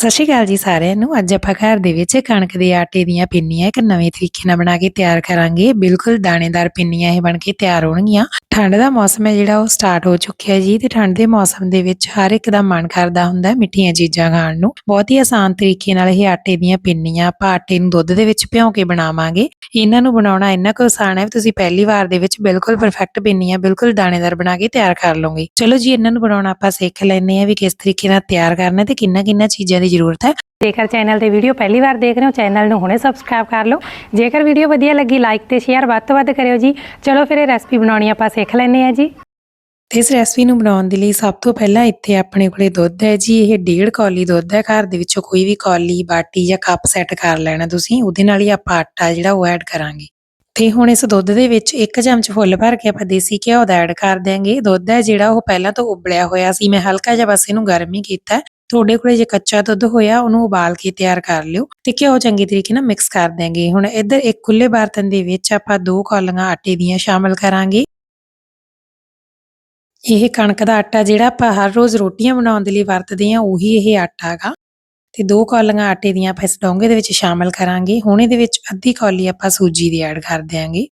ਸਤਿ ਸ਼੍ਰੀ ਅਕਾਲ ਜੀ ਸਾਰਿਆਂ ਨੂੰ। ਅੱਜ ਆਪਾਂ ਘਰ ਦੇ ਵਿੱਚ ਕਣਕ ਦੇ ਆਟੇ ਦੀਆਂ ਪਿੰਨੀਆਂ ਇੱਕ ਨਵੇਂ ਤਰੀਕੇ ਨਾਲ ਬਣਾ ਕੇ ਤਿਆਰ ਕਰਾਂਗੇ। ਬਿਲਕੁਲ ਦਾਣੇਦਾਰ ਪਿੰਨੀਆਂ ਇਹ ਬਣ ਕੇ ਤਿਆਰ ਹੋਣਗੀਆਂ। ਠੰਡ ਦਾ ਮੌਸਮ ਹੈ ਜਿਹੜਾ ਉਹ ਸਟਾਰਟ ਹੋ ਚੁੱਕਿਆ ਜੀ ਤੇ ਠੰਡ ਦੇ ਮੌਸਮ ਦੇ ਵਿੱਚ ਹਰ ਇੱਕ ਦਾ ਮਨ ਕਰਦਾ ਹੁੰਦਾ ਮਿੱਠੀਆਂ ਚੀਜ਼ਾਂ ਖਾਣ ਨੂੰ। ਬਹੁਤ ਹੀ ਆਸਾਨ ਤਰੀਕੇ ਨਾਲ ਇਹ ਆਟੇ ਦੀਆਂ ਪਿੰਨੀਆਂ ਆਪਾਂ ਆਟੇ ਨੂੰ ਦੁੱਧ ਦੇ ਵਿੱਚ ਭਿਉਂ ਕੇ ਬਣਾਵਾਂਗੇ। ਇਹਨਾਂ ਨੂੰ ਬਣਾਉਣਾ ਇੰਨਾ ਕੁ ਆਸਾਨ ਹੈ ਵੀ ਤੁਸੀਂ ਪਹਿਲੀ ਵਾਰ ਦੇ ਵਿੱਚ ਬਿਲਕੁਲ ਪਰਫੈਕਟ ਪਿੰਨੀਆਂ ਬਿਲਕੁਲ ਦਾਣੇਦਾਰ ਬਣਾ ਕੇ ਤਿਆਰ ਕਰ ਲਓਗੇ। ਚਲੋ ਜੀ, ਇਹਨਾਂ ਨੂੰ ਬਣਾਉਣਾ ਆਪਾਂ ਸਿੱਖ ਲੈਂਦੇ ਆ ਵੀ ਕਿਸ ਤਰੀਕੇ ਨਾਲ ਤਿਆਰ ਕਰਨਾ ਤੇ ਕਿੰਨਾ ਕਿੰਨਾ ਚੀਜ਼ਾਂ ਦੀ ਜ਼ਰੂਰਤ ਹੈ। ਜੇਕਰ ਚੈਨਲ ਤੇ ਵੀਡੀਓ ਪਹਿਲੀ ਵਾਰ ਦੇਖ ਰਹੇ ਹੋ, ਚੈਨਲ ਨੂੰ ਹੁਣੇ ਸਬਸਕ੍ਰਾਈਬ ਕਰ ਲਓ। ਜੇਕਰ ਵੀਡੀਓ ਵਧੀਆ ਲੱਗੀ ਲਾਈਕ ਤੇ ਸ਼ੇਅਰ ਵੱਧ ਤੋਂ ਵੱਧ ਕਰਿਓ ਜੀ। ਚਲੋ ਫਿਰ ਇਹ ਰੈਸਪੀ ਬਣਾਉਣੀ ਆਪਾਂ ਸਿੱਖ ਲੈਂਦੇ ਆ ਜੀ। ਇਸ ਰੈਸਪੀ ਨੂੰ ਬਣਾਉਣ ਦੇ ਲਈ ਸਭ ਤੋਂ ਪਹਿਲਾਂ ਇੱਥੇ ਆਪਣੇ ਕੋਲੇ ਦੁੱਧ ਹੈ ਜੀ। ਇਹ ਡੇਢ ਕੌਲੀ ਦੁੱਧ ਹੈ। ਘਰ ਦੇ ਵਿੱਚੋਂ ਕੋਈ ਵੀ ਕੌਲੀ, ਬਾਟੀ ਜਾਂ ਕੱਪ ਸੈੱਟ ਕਰ ਲੈਣਾ ਤੁਸੀਂ। ਉਹਦੇ ਨਾਲ ਹੀ ਆਪਾਂ ਆਟਾ ਜਿਹੜਾ ਉਹ ਐਡ ਕਰਾਂਗੇ। ਤੇ ਹੁਣ ਇਸ ਦੁੱਧ ਦੇ ਵਿੱਚ ਇੱਕ ਚਮਚ ਫੁੱਲ ਭਰ ਕੇ ਆਪਾਂ ਦੇਸੀ ਘਿਓ ਦਾ ਐਡ ਕਰ ਦਿਆਂਗੇ। ਦੁੱਧ ਹੈ ਜਿਹੜਾ ਉਹ ਪਹਿਲਾਂ ਤੋਂ ਉਬਲਿਆ ਹੋਇਆ ਸੀ। ਮੈਂ ਹਲਕਾ ਜਿਹਾ ਬਸ ਇਹਨੂੰ ਗਰਮ ਹੀ ਕੀਤਾ ਤੁਹਾਡੇ ਕੋਲੇ ਜੇ ਕੱਚਾ ਦੁੱਧ ਹੋਇਆ, ਉਹਨੂੰ ਉਬਾਲ ਕੇ ਤਿਆਰ ਕਰ ਲਿਓ ਤੇ ਘਿਓ ਚੰਗੇ ਤਰੀਕੇ ਨਾਲ ਮਿਕਸ ਕਰ ਦਿਆਂਗੇ। ਹੁਣ ਇੱਧਰ ਇੱਕ ਖੁੱਲੇ ਬਰਤਨ ਦੇ ਵਿੱਚ ਆਪਾਂ ਦੋ ਕੌਲੀਆਂ ਆਟੇ ਦੀਆਂ ਸ਼ਾਮਲ ਕਰਾਂਗੇ। ਇਹ ਕਣਕ ਦਾ ਆਟਾ ਜਿਹੜਾ ਆਪਾਂ ਹਰ ਰੋਜ਼ ਰੋਟੀਆਂ ਬਣਾਉਣ ਦੇ ਲਈ ਵਰਤਦੇ ਹਾਂ, ਉਹੀ ਇਹ ਆਟਾ ਹੈਗਾ। ਤੇ ਦੋ ਕੌਲੀਆਂ ਆਟੇ ਦੀਆਂ ਆਪਾਂ ਇਸ ਡੋਂਗੇ ਦੇ ਵਿੱਚ ਸ਼ਾਮਲ ਕਰਾਂਗੇ। ਹੁਣ ਇਹਦੇ ਵਿੱਚ ਅੱਧੀ ਕੌਲੀ ਆਪਾਂ ਸੂਜੀ ਦੀ ਐਡ ਕਰ ਦਿਆਂਗੇ।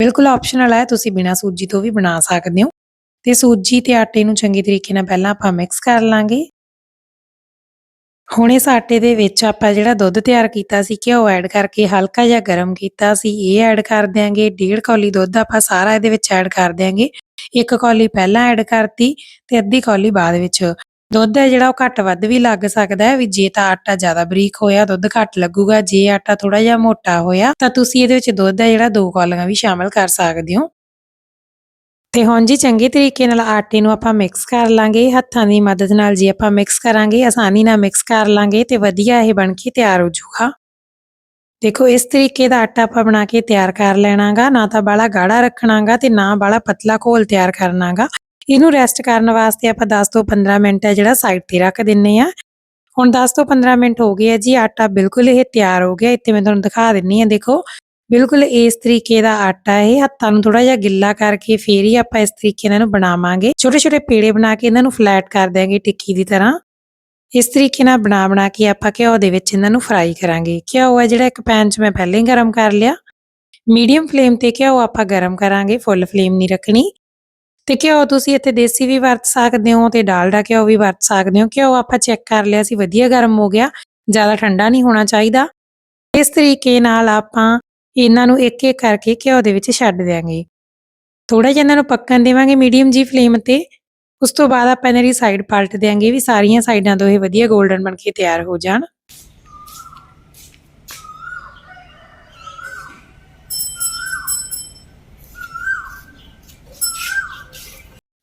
ਬਿਲਕੁਲ ਆਪਸ਼ਨਲ ਹੈ, ਤੁਸੀਂ ਬਿਨਾਂ ਸੂਜੀ ਤੋਂ ਵੀ ਬਣਾ ਸਕਦੇ ਹੋ। ਤੇ ਸੂਜੀ ਤੇ ਆਟੇ ਨੂੰ ਚੰਗੇ ਤਰੀਕੇ ਨਾਲ ਪਹਿਲਾਂ ਆਪਾਂ ਮਿਕਸ ਕਰ ਲਾਂਗੇ। ਹੁਣ ਇਸ ਆਟੇ ਦੇ ਵਿੱਚ ਆਪਾਂ ਜਿਹੜਾ ਦੁੱਧ ਤਿਆਰ ਕੀਤਾ ਸੀ ਘਿਓ ਐਡ ਕਰਕੇ ਹਲਕਾ ਜਿਹਾ ਗਰਮ ਕੀਤਾ ਸੀ ਇਹ ਐਡ ਕਰ ਦਿਆਂਗੇ, ਡੇਢ ਕੌਲੀ ਦੁੱਧ ਆਪਾਂ ਸਾਰਾ ਇਹਦੇ ਵਿੱਚ ਐਡ ਕਰ ਦਿਆਂਗੇ। ਇੱਕ ਕੌਲੀ ਪਹਿਲਾਂ ਐਡ ਕਰਤੀ ਤੇ ਅੱਧੀ ਕੌਲੀ ਬਾਅਦ ਵਿੱਚ। ਦੁੱਧ ਹੈ ਜਿਹੜਾ ਉਹ ਘੱਟ ਵੱਧ ਵੀ ਲੱਗ ਸਕਦਾ ਹੈ ਵੀ ਜੇ ਤਾਂ ਆਟਾ ਜ਼ਿਆਦਾ ਬਰੀਕ ਹੋਇਆ, ਦੁੱਧ ਘੱਟ ਲੱਗੂਗਾ, ਜੇ ਆਟਾ ਥੋੜਾ ਜਿਹਾ ਮੋਟਾ ਹੋਇਆ, ਤਾਂ ਤੁਸੀਂ ਇਹਦੇ ਵਿੱਚ ਦੁੱਧ ਹੈ ਜਿਹੜਾ ਦੋ ਕੌਲੀਆਂ ਵੀ ਸ਼ਾਮਲ ਕਰ ਸਕਦੇ ਹੋ। ਤੇ ਹੁਣ ਜੀ ਚੰਗੇ ਤਰੀਕੇ ਨਾਲ ਆਟੇ ਨੂੰ ਆਪਾਂ ਮਿਕਸ ਕਰ ਲਾਂਗੇ, ਹੱਥਾਂ ਦੀ ਮਦਦ ਨਾਲ ਜੀ ਆਪਾਂ ਮਿਕਸ ਕਰਾਂਗੇ, ਆਸਾਨੀ ਨਾਲ ਮਿਕਸ ਕਰ ਲਾਂਗੇ ਤੇ ਵਧੀਆ ਇਹ ਬਣ ਕੇ ਤਿਆਰ ਹੋ ਜਾਊਗਾ। ਦੇਖੋ, ਇਸ ਤਰੀਕੇ ਦਾ ਆਟਾ ਆਪਾਂ ਬਣਾ ਕੇ ਤਿਆਰ ਕਰ ਲੈਣਾਗਾ, ਨਾ ਤਾਂ ਬਾਲਾ ਗਾੜਾ ਰੱਖਣਾਗਾ ਤੇ ਨਾ ਬਾਲਾ ਪਤਲਾ ਘੋਲ ਤਿਆਰ ਕਰਨਾਗਾ। ਇਹਨੂੰ ਰੈਸਟ ਕਰਨ ਵਾਸਤੇ ਆਪਾਂ 10 ਤੋਂ 15 ਮਿੰਟ ਹੈ ਜਿਹੜਾ ਸਾਈਡ ਤੇ ਰੱਖ ਦਿੰਨੇ ਆ। ਹੁਣ 10 ਤੋਂ 15 ਮਿੰਟ ਹੋ ਗਏ ਆ ਜੀ, ਆਟਾ ਬਿਲਕੁਲ ਇਹ ਤਿਆਰ ਹੋ ਗਿਆ। ਇੱਥੇ ਮੈਂ ਤੁਹਾਨੂੰ ਦਿਖਾ ਦਿੰਨੀ ਆ, ਦੇਖੋ। ਬਿਲਕੁਲ ਇਸ ਤਰੀਕੇ ਦਾ ਆਟਾ ਹੈ ਹੱਥਾਂ ਨੂੰ ਥੋੜਾ ਜਿਹਾ ਗਿੱਲਾ ਕਰਕੇ ਫੇਰ ਹੀ ਆਪਾਂ ਇਸ ਤਰੀਕੇ ਨਾਲ ਇਹਨੂੰ ਬਣਾਵਾਂਗੇ। ਛੋਟੇ ਛੋਟੇ ਪੇੜੇ ਬਣਾ ਕੇ ਇਹਨਾਂ ਨੂੰ ਫਲੈਟ ਕਰ ਦਿਆਂਗੇ ਟਿੱਕੀ ਦੀ ਤਰ੍ਹਾਂ। ਇਸ ਤਰੀਕੇ ਨਾਲ ਬਣਾ ਬਣਾ ਕੇ ਆਪਾਂ ਘਿਓ ਦੇ ਵਿੱਚ ਇਹਨਾਂ ਨੂੰ ਫਰਾਈ ਕਰਾਂਗੇ। ਘਿਓ ਹੈ ਜਿਹੜਾ ਇੱਕ ਪੈਨ 'ਚ ਮੈਂ ਪਹਿਲਾਂ ਹੀ ਗਰਮ ਕਰ ਲਿਆ। ਮੀਡੀਅਮ ਫਲੇਮ ਤੇ ਘਿਓ ਆਪਾਂ ਗਰਮ ਕਰਾਂਗੇ ਫੁੱਲ ਫਲੇਮ ਨਹੀਂ ਰੱਖਣੀ। ਤੇ ਘਿਓ ਤੁਸੀਂ ਇੱਥੇ ਦੇਸੀ ਵੀ ਵਰਤ ਸਕਦੇ ਹੋ ਤੇ ਡਾਲਡਾ ਘਿਓ ਵੀ ਵਰਤ ਸਕਦੇ ਹੋ। ਘਿਓ ਆਪਾਂ ਚੈੱਕ ਕਰ ਲਿਆ ਸੀ, ਵਧੀਆ ਗਰਮ ਹੋ ਗਿਆ। ਜ਼ਿਆਦਾ ਠੰਡਾ ਨਹੀਂ ਹੋਣਾ ਚਾਹੀਦਾ। ਇਸ ਤਰੀਕੇ ਨਾਲ ਆਪਾਂ ਇਹਨਾਂ ਨੂੰ ਇੱਕ ਇੱਕ ਕਰਕੇ ਘਿਓ ਦੇ ਵਿੱਚ ਛੱਡ ਦਿਆਂਗੇ। ਥੋੜਾ ਜਿਹਾ ਇਹਨਾਂ ਨੂੰ ਪੱਕਣ ਦੇਵਾਂਗੇ ਮੀਡੀਅਮ ਜੀ ਫਲੇਮ ਤੇ। ਉਸ ਤੋਂ ਬਾਅਦ ਆਪਾਂ ਇਹਨਾਂ ਦੀ ਸਾਈਡ ਪਲਟ ਦਿਆਂਗੇ ਵੀ ਸਾਰੀਆਂ ਸਾਈਡਾਂ ਤੋਂ ਇਹ ਵਧੀਆ 골ਡਨ ਬਣ ਕੇ ਤਿਆਰ ਹੋ ਜਾਣ।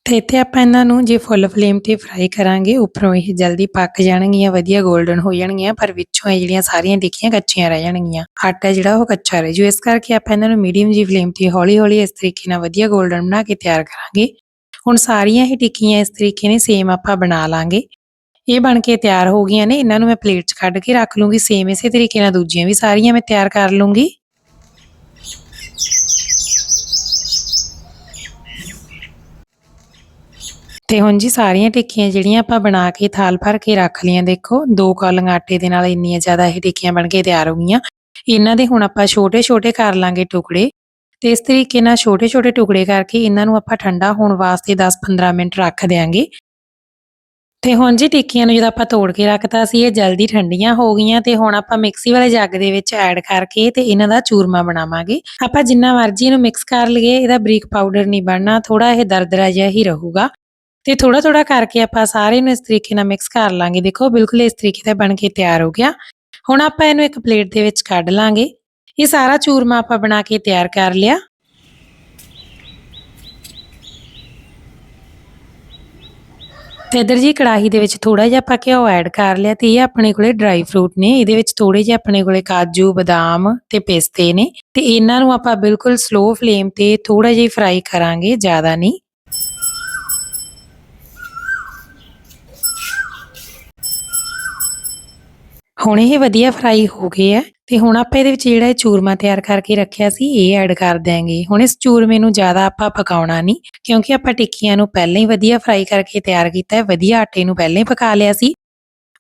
ਤੇ ਇੱਥੇ ਆਪਾਂ ਇਹਨਾਂ ਨੂੰ ਜੇ ਫੁੱਲ ਫਲੇਮ ਤੇ ਫਰਾਈ ਕਰਾਂਗੇ, ਉੱਪਰੋਂ ਇਹ ਜਲਦੀ ਪੱਕ ਜਾਣਗੀਆਂ, ਵਧੀਆ 골ਡਨ ਹੋ ਜਾਣਗੀਆਂ, ਪਰ ਵਿੱਚੋਂ ਇਹ ਜਿਹੜੀਆਂ ਸਾਰੀਆਂ ਦੇਖੀਆਂ ਕੱਚੀਆਂ ਰਹਿ ਜਾਣਗੀਆਂ। ਆਟਾ ਜਿਹੜਾ ਉਹ ਕੱਚਾ ਰਹਿ ਜੂ ਇਸ ਕਰਕੇ ਆਪਾਂ ਇਹਨਾਂ ਨੂੰ ਮੀਡੀਅਮ ਜੀ ਫਲੇਮ ਤੇ ਹੌਲੀ ਹੌਲੀ ਇਸ ਤਰੀਕੇ ਨਾਲ ਵਧੀਆ 골ਡਨ ਬਣਾ ਕੇ ਤਿਆਰ ਕਰਾਂਗੇ। ਹੁਣ ਸਾਰੀਆਂ ਹੀ ਟਿੱਕੀਆਂ ਇਸ ਤਰੀਕੇ ਨੇ ਸੇਮ ਆਪਾਂ ਬਣਾ ਲਾਂਗੇ। ਇਹ ਬਣ ਕੇ ਤਿਆਰ ਹੋ ਗਈਆਂ ਨੇ। ਇਹਨਾਂ ਨੂੰ ਮੈਂ ਪਲੇਟ 'ਚ ਕੱਢ ਕੇ ਰੱਖ ਲੂੰਗੀ। ਸੇਮ ਇਸੇ ਤਰੀਕੇ ਨਾਲ ਦੂਜੀਆਂ ਵੀ ਸਾਰੀਆਂ ਮੈਂ ਤਿਆਰ ਕਰ ਲੂੰਗੀ। ਤੇ ਹੁਣ ਜੀ ਸਾਰੀਆਂ ਟਿੱਕੀਆਂ ਜਿਹੜੀਆਂ ਆਪਾਂ ਬਣਾ ਕੇ ਥਾਲ ਭਰ ਕੇ ਰੱਖ ਲਈਆਂ, ਦੇਖੋ, ਦੋ ਕੌਲੀਆਂ ਆਟੇ ਦੇ ਨਾਲ ਇੰਨੀਆਂ ਜ਼ਿਆਦਾ ਇਹ ਟਿੱਕੀਆਂ ਬਣ ਕੇ ਤਿਆਰ ਹੋ ਗਈਆਂ। ਇਹਨਾਂ ਦੇ ਹੁਣ ਆਪਾਂ ਛੋਟੇ-ਛੋਟੇ ਕਰ ਲਾਂਗੇ ਟੁਕੜੇ ਤੇ ਇਸ ਤਰੀਕੇ ਨਾਲ ਛੋਟੇ-ਛੋਟੇ ਟੁਕੜੇ ਕਰਕੇ ਇਹਨਾਂ ਨੂੰ ਆਪਾਂ ਠੰਡਾ ਹੋਣ ਵਾਸਤੇ 10-15 ਮਿੰਟ ਰੱਖ ਦਿਆਂਗੇ। ਤੇ ਹੁਣ ਜੀ ਟਿੱਕੀਆਂ ਨੂੰ ਜਦੋਂ ਆਪਾਂ ਤੋੜ ਕੇ ਰੱਖਤਾ ਸੀ, ਇਹ ਜਲਦੀ ਠੰਡੀਆਂ ਹੋ ਗਈਆਂ ਤੇ ਹੁਣ ਆਪਾਂ ਮਿਕਸੀ ਵਾਲੇ ਜੱਗ ਦੇ ਵਿੱਚ ਐਡ ਕਰਕੇ ਤੇ ਇਹਨਾਂ ਦਾ ਚੂਰਮਾ ਬਣਾਵਾਂਗੇ। ਆਪਾਂ ਜਿੰਨਾ ਮਰਜ਼ੀ ਇਹਨੂੰ ਮਿਕਸ ਕਰ ਲਈਏ, ਇਹਦਾ ਬਰੀਕ ਪਾਊਡਰ ਨਹੀਂ ਬਣਨਾ ਥੋੜਾ ਇਹ ਦਰਦਰਾ ਜਿਹਾ ਹੀ ਰਹੂਗਾ। ਤੇ ਥੋੜਾ ਥੋੜਾ ਕਰਕੇ ਆਪਾਂ ਸਾਰੇ ਨੂੰ ਇਸ ਤਰੀਕੇ ਨਾਲ ਮਿਕਸ ਕਰ ਲਾਂਗੇ। ਦੇਖੋ, ਬਿਲਕੁਲ ਇਸ ਤਰੀਕੇ ਦਾ ਬਣ ਕੇ ਤਿਆਰ ਹੋ ਗਿਆ। ਹੁਣ ਆਪਾਂ ਇਹਨੂੰ ਇੱਕ ਪਲੇਟ ਦੇ ਵਿੱਚ ਕੱਢ ਲਾਂਗੇ। ਇਹ ਸਾਰਾ ਚੂਰਮਾ ਆਪਾਂ ਬਣਾ ਕੇ ਤਿਆਰ ਕਰ ਲਿਆ। ਤੇ ਇਧਰ ਜੀ ਕੜਾਹੀ ਦੇ ਵਿੱਚ ਥੋੜਾ ਜਿਹਾ ਆਪਾਂ ਘਿਓ ਐਡ ਕਰ ਲਿਆ ਤੇ ਇਹ ਆਪਣੇ ਕੋਲੇ ਡਰਾਈ ਫਰੂਟ ਨੇ। ਇਹਦੇ ਵਿੱਚ ਥੋੜੇ ਜਿਹਾ ਆਪਣੇ ਕੋਲੇ ਕਾਜੂ, ਬਦਾਮ ਤੇ ਪਿਸਤੇ ਨੇ। ਤੇ ਇਹਨਾਂ ਨੂੰ ਆਪਾਂ ਬਿਲਕੁਲ ਸਲੋ ਫਲੇਮ ਤੇ ਥੋੜਾ ਜਿਹਾ ਫਰਾਈ ਕਰਾਂਗੇ, ਜ਼ਿਆਦਾ ਨਹੀਂ। ਹੁਣ ਇਹ ਵਧੀਆ ਫਰਾਈ ਹੋ ਗਏ ਆ ਤੇ ਹੁਣ ਆਪਾਂ ਇਹਦੇ ਵਿੱਚ ਜਿਹੜਾ ਇਹ ਚੂਰਮਾ ਤਿਆਰ ਕਰਕੇ ਰੱਖਿਆ ਸੀ, ਇਹ ਐਡ ਕਰ ਦਿਆਂਗੇ। ਹੁਣ ਇਸ ਚੂਰਮੇ ਨੂੰ ਜ਼ਿਆਦਾ ਆਪਾਂ ਪਕਾਉਣਾ ਨਹੀਂ, ਕਿਉਂਕਿ ਆਪਾਂ ਟਿੱਕੀਆਂ ਨੂੰ ਪਹਿਲਾਂ ਹੀ ਵਧੀਆ ਫਰਾਈ ਕਰਕੇ ਤਿਆਰ ਕੀਤਾ ਹੈ, ਵਧੀਆ ਆਟੇ ਨੂੰ ਪਹਿਲਾਂ ਹੀ ਪਕਾ ਲਿਆ ਸੀ।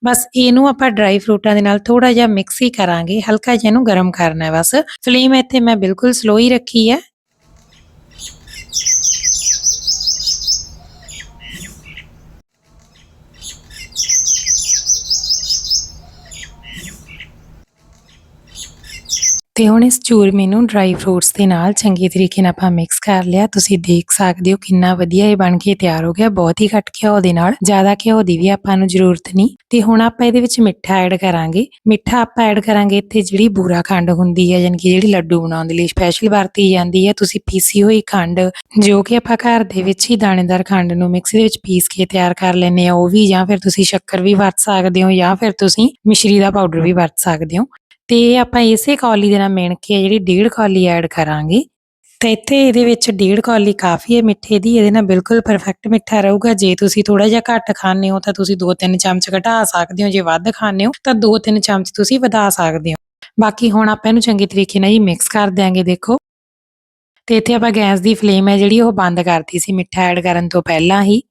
ਬਸ ਇਹਨੂੰ ਆਪਾਂ ਡਰਾਈ ਫਰੂਟਾਂ ਦੇ ਨਾਲ ਥੋੜਾ ਜਿਹਾ ਮਿਕਸ ਹੀ ਕਰਾਂਗੇ, ਹਲਕਾ ਜਿਹਾ ਇਹਨੂੰ ਗਰਮ ਕਰਨਾ ਹੈ ਬਸ। ਫਲੇਮ ਇੱਥੇ ਮੈਂ ਬਿਲਕੁਲ ਸਲੋ ਹੀ ਰੱਖੀ ਹੈ। ਤੇ ਹੁਣ ਇਸ ਚੂਰਮੇ ਨੂੰ ਡਰਾਈ ਫਰੂਟਸ ਦੇ ਨਾਲ ਚੰਗੇ ਤਰੀਕੇ ਨਾਲ ਆਪਾਂ ਮਿਕਸ ਕਰ ਲਿਆ। ਤੁਸੀਂ ਦੇਖ ਸਕਦੇ ਹੋ ਕਿੰਨਾ ਵਧੀਆ ਇਹ ਬਣ ਕੇ ਤਿਆਰ ਹੋ ਗਿਆ। ਬਹੁਤ ਹੀ ਘੱਟ ਘਿਓ ਦੇ ਨਾਲ, ਜ਼ਿਆਦਾ ਘਿਓ ਦੀ ਵੀ ਆਪਾਂ ਨੂੰ ਜ਼ਰੂਰਤ ਨਹੀਂ। ਤੇ ਹੁਣ ਆਪਾਂ ਇਹਦੇ ਵਿੱਚ ਮਿੱਠਾ ਐਡ ਕਰਾਂਗੇ। ਮਿੱਠਾ ਆਪਾਂ ਐਡ ਕਰਾਂਗੇ ਇੱਥੇ ਜਿਹੜੀ ਬੂਰਾ ਖੰਡ ਹੁੰਦੀ ਹੈ ਯਾਨੀ ਕਿ ਜਿਹੜੀ ਲੱਡੂ ਬਣਾਉਣ ਦੇ ਲਈ ਸਪੈਸ਼ਲ ਵਰਤੀ ਜਾਂਦੀ ਹੈ ਤੁਸੀਂ ਪੀਸੀ ਹੋਈ ਖੰਡ, ਜੋ ਕਿ ਆਪਾਂ ਘਰ ਦੇ ਵਿੱਚ ਹੀ ਦਾਣੇਦਾਰ ਖੰਡ ਨੂੰ ਮਿਕਸੀ ਦੇ ਵਿੱਚ ਪੀਸ ਕੇ ਤਿਆਰ ਕਰ ਲੈਂਦੇ ਆ, ਉਹ ਵੀ ਜਾਂ ਫਿਰ ਤੁਸੀਂ ਸ਼ੱਕਰ ਵੀ ਵਰਤ ਸਕਦੇ ਹੋ ਜਾਂ ਫਿਰ ਤੁਸੀਂ ਮਿਸ਼ਰੀ ਦਾ ਪਾਊਡਰ ਵੀ ਵਰਤ ਸਕਦੇ ਹੋ। ਤੇ ਆਪਾਂ ਇਸੇ ਕੌਲੀ ਦੇ ਨਾਲ ਮਿਣ ਕੇ ਜਿਹੜੀ ਡੇਢ ਕੌਲੀ ਐਡ ਕਰਾਂਗੇ, ਤੇ ਇੱਥੇ ਇਹਦੇ ਵਿੱਚ ਡੇਢ ਕੌਲੀ ਕਾਫੀ ਹੈ ਮਿੱਠੇ ਦੀ, ਇਹਦੇ ਨਾਲ ਬਿਲਕੁਲ ਪਰਫੈਕਟ ਮਿੱਠਾ ਰਹੂਗਾ। ਜੇ ਤੁਸੀਂ ਥੋੜਾ ਜਿਹਾ ਘੱਟ ਖਾਣੇ ਹੋ ਤਾਂ ਤੁਸੀਂ 2-3 ਚਮਚ ਘਟਾ ਸਕਦੇ ਹੋ, ਜੇ ਵੱਧ ਖਾਣੇ ਹੋ ਤਾਂ 2-3 ਚਮਚ ਤੁਸੀਂ ਵਧਾ ਸਕਦੇ ਹੋ। ਬਾਕੀ ਹੁਣ ਆਪਾਂ ਇਹਨੂੰ ਚੰਗੇ ਤਰੀਕੇ ਨਾਲ ਜੀ ਮਿਕਸ ਕਰ ਦਿਆਂਗੇ, ਦੇਖੋ। ਤੇ ਇੱਥੇ ਆਪਾਂ ਗੈਸ ਦੀ ਫਲੇਮ ਹੈ ਜਿਹੜੀ ਉਹ ਬੰਦ ਕਰਤੀ ਸੀ, ਮਿੱਠਾ ਐਡ ਕਰਨ ਤੋਂ ਪਹਿਲਾਂ ਹੀ।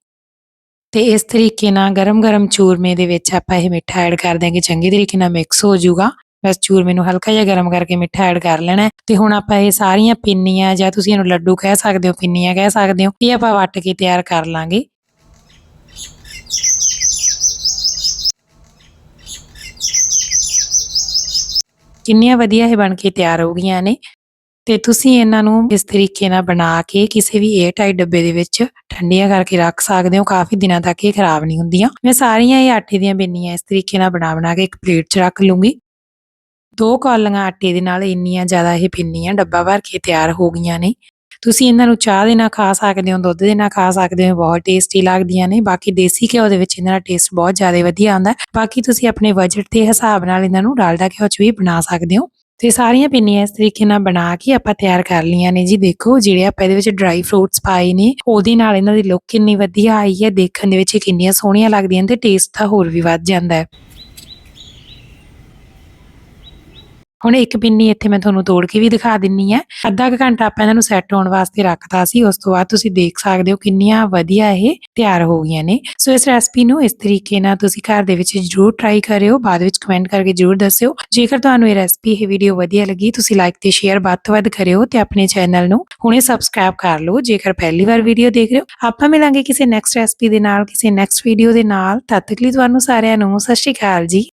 ਤੇ ਇਸ ਤਰੀਕੇ ਨਾਲ ਗਰਮ-ਗਰਮ ਚੂਰਮੇ ਦੇ ਵਿੱਚ ਆਪਾਂ ਇਹ ਮਿੱਠਾ ਐਡ ਕਰ ਦਿਆਂਗੇ, ਚੰਗੇ ਤਰੀਕੇ ਨਾਲ ਮਿਕਸ ਹੋ ਜਾਊਗਾ। ਬਸ ਚੂਰ ਮੈਨੂੰ ਹਲਕਾ ਜਿਹਾ ਗਰਮ ਕਰਕੇ ਮਿੱਠਾ ਐਡ ਕਰ ਲੈਣਾ ਤੇ ਹੁਣ ਆਪਾਂ ਇਹ ਸਾਰੀਆਂ ਪਿੰਨੀਆਂ ਜਾਂ ਤੁਸੀਂ ਇਹਨੂੰ ਲੱਡੂ ਕਹਿ ਸਕਦੇ ਹੋ, ਪਿੰਨੀਆਂ ਕਹਿ ਸਕਦੇ ਹੋ, ਇਹ ਆਪਾਂ ਵੱਟ ਕੇ ਤਿਆਰ ਕਰ ਲਾਂਗੇ। ਕਿੰਨੀਆਂ ਵਧੀਆ ਇਹ ਬਣ ਕੇ ਤਿਆਰ ਹੋ ਗਈਆਂ ਨੇ। ਤੇ ਤੁਸੀਂ ਇਹਨਾਂ ਨੂੰ ਇਸ ਤਰੀਕੇ ਨਾਲ ਬਣਾ ਕੇ ਕਿਸੇ ਵੀ 에ਅਰ ਟਾਈਟ ਡੱਬੇ ਦੇ ਵਿੱਚ ਠੰਡੀਆਂ ਕਰਕੇ ਰੱਖ ਸਕਦੇ ਹੋ। ਕਾਫੀ ਦਿਨਾਂ ਤੱਕ ਇਹ ਖਰਾਬ ਨਹੀਂ ਹੁੰਦੀਆਂ। ਮੈਂ ਸਾਰੀਆਂ ਇਹ ਆਟੇ ਦੀਆਂ ਪਿੰਨੀਆਂ ਇਸ ਤਰੀਕੇ ਨਾਲ ਬਣਾ ਬਣਾ ਕੇ ਇੱਕ ਪਲੇਟ 'ਚ ਰੱਖ ਲੂੰਗੀ। ਦੋ ਕੌਲੀਆਂ ਆਟੇ ਦੇ ਨਾਲ ਇੰਨੀਆਂ ਜ਼ਿਆਦਾ ਇਹ ਪਿੰਨੀਆਂ ਡੱਬਾ ਭਰ ਕੇ ਤਿਆਰ ਹੋ ਗਈਆਂ ਨੇ। ਤੁਸੀਂ ਇਹਨਾਂ ਨੂੰ ਚਾਹ ਦੇ ਨਾਲ ਖਾ ਸਕਦੇ ਹੋ, ਦੁੱਧ ਦੇ ਨਾਲ ਖਾ ਸਕਦੇ ਹੋ ਬਹੁਤ ਟੇਸਟੀ ਲੱਗਦੀਆਂ ਨੇ। ਬਾਕੀ ਦੇਸੀ ਘਿਓ ਦੇ ਵਿੱਚ ਇਹਨਾਂ ਦਾ ਟੇਸਟ ਬਹੁਤ ਜ਼ਿਆਦਾ ਵਧੀਆ ਆਉਂਦਾ ਬਾਕੀ ਤੁਸੀਂ ਆਪਣੇ ਬਜਟ ਦੇ ਹਿਸਾਬ ਨਾਲ ਇਹਨਾਂ ਨੂੰ ਡਾਲਡਾ ਘਿਓ 'ਚ ਵੀ ਬਣਾ ਸਕਦੇ ਹੋ। ਤੇ ਸਾਰੀਆਂ ਪਿੰਨੀਆਂ ਇਸ ਤਰੀਕੇ ਨਾਲ ਬਣਾ ਕੇ ਆਪਾਂ ਤਿਆਰ ਕਰ ਲਈਆਂ ਨੇ ਜੀ। ਦੇਖੋ, ਜਿਹੜੇ ਆਪਾਂ ਇਹਦੇ ਵਿੱਚ ਡਰਾਈ ਫਰੂਟਸ ਪਾਏ ਨੇ, ਉਹਦੇ ਨਾਲ ਇਹਨਾਂ ਦੀ ਲੁੱਕ ਕਿੰਨੀ ਵਧੀਆ ਆਈ ਹੈ। ਦੇਖਣ ਦੇ ਵਿੱਚ ਕਿੰਨੀਆਂ ਸੋਹਣੀਆਂ ਲੱਗਦੀਆਂ ਨੇ ਤੇ ਟੇਸਟ ਤਾਂ ਹੋਰ ਵੀ ਵੱਧ ਜਾਂਦਾ ਹੈ। ਹੁਣ ਇੱਕ ਪਿੰਨੀ ਇੱਥੇ ਮੈਂ ਤੁਹਾਨੂੰ ਤੋੜ ਕੇ ਵੀ ਦਿਖਾ ਦਿੰਨੀ ਹੈ ਅੱਧਾ ਕੁ ਘੰਟਾ ਆਪਾਂ ਇਹਨਾਂ ਨੂੰ ਸੈੱਟ ਹੋਣ ਵਾਸਤੇ ਰੱਖਤਾ ਸੀ, ਉਸ ਤੋਂ ਬਾਅਦ ਤੁਸੀਂ ਦੇਖ ਸਕਦੇ ਹੋ ਕਿੰਨੀਆਂ ਵਧੀਆ ਇਹ ਤਿਆਰ ਹੋ ਗਈਆਂ ਨੇ। ਸੋ ਇਸ ਰੈਸਪੀ ਨੂੰ ਇਸ ਤਰੀਕੇ ਨਾਲ ਤੁਸੀਂ ਘਰ ਦੇ ਵਿੱਚ ਜ਼ਰੂਰ ਟਰਾਈ ਕਰਿਓ, ਬਾਅਦ ਵਿੱਚ ਕਮੈਂਟ ਕਰਕੇ ਜ਼ਰੂਰ ਦੱਸਿਓ। ਜੇਕਰ ਤੁਹਾਨੂੰ ਇਹ ਰੈਸਪੀ ਇਹ ਵੀਡੀਓ ਵਧੀਆ ਲੱਗੀ, ਤੁਸੀਂ ਲਾਈਕ ਤੇ ਸ਼ੇਅਰ ਵੱਧ ਤੋਂ ਵੱਧ ਕਰਿਓ ਤੇ ਆਪਣੇ ਚੈਨਲ ਨੂੰ ਹੁਣੇ ਸਬਸਕ੍ਰਾਈਬ ਕਰ ਲਓ। ਜੇਕਰ ਪਹਿਲੀ ਵਾਰ ਵੀਡੀਓ ਦੇਖ ਰਹੇ ਹੋ, ਆਪਾਂ ਮਿਲਾਂਗੇ ਕਿਸੇ ਨੈਕਸਟ ਰੈਸਪੀ ਦੇ ਨਾਲ, ਕਿਸੇ ਨੈਕਸਟ ਵੀਡੀਓ ਦੇ ਨਾਲ। ਤਦ ਤੱਕ ਲਈ ਤੁਹਾਨੂੰ ਸਾਰਿਆਂ ਨੂੰ ਸਤਿ ਸ਼੍ਰੀ ਅਕਾਲ ਜੀ।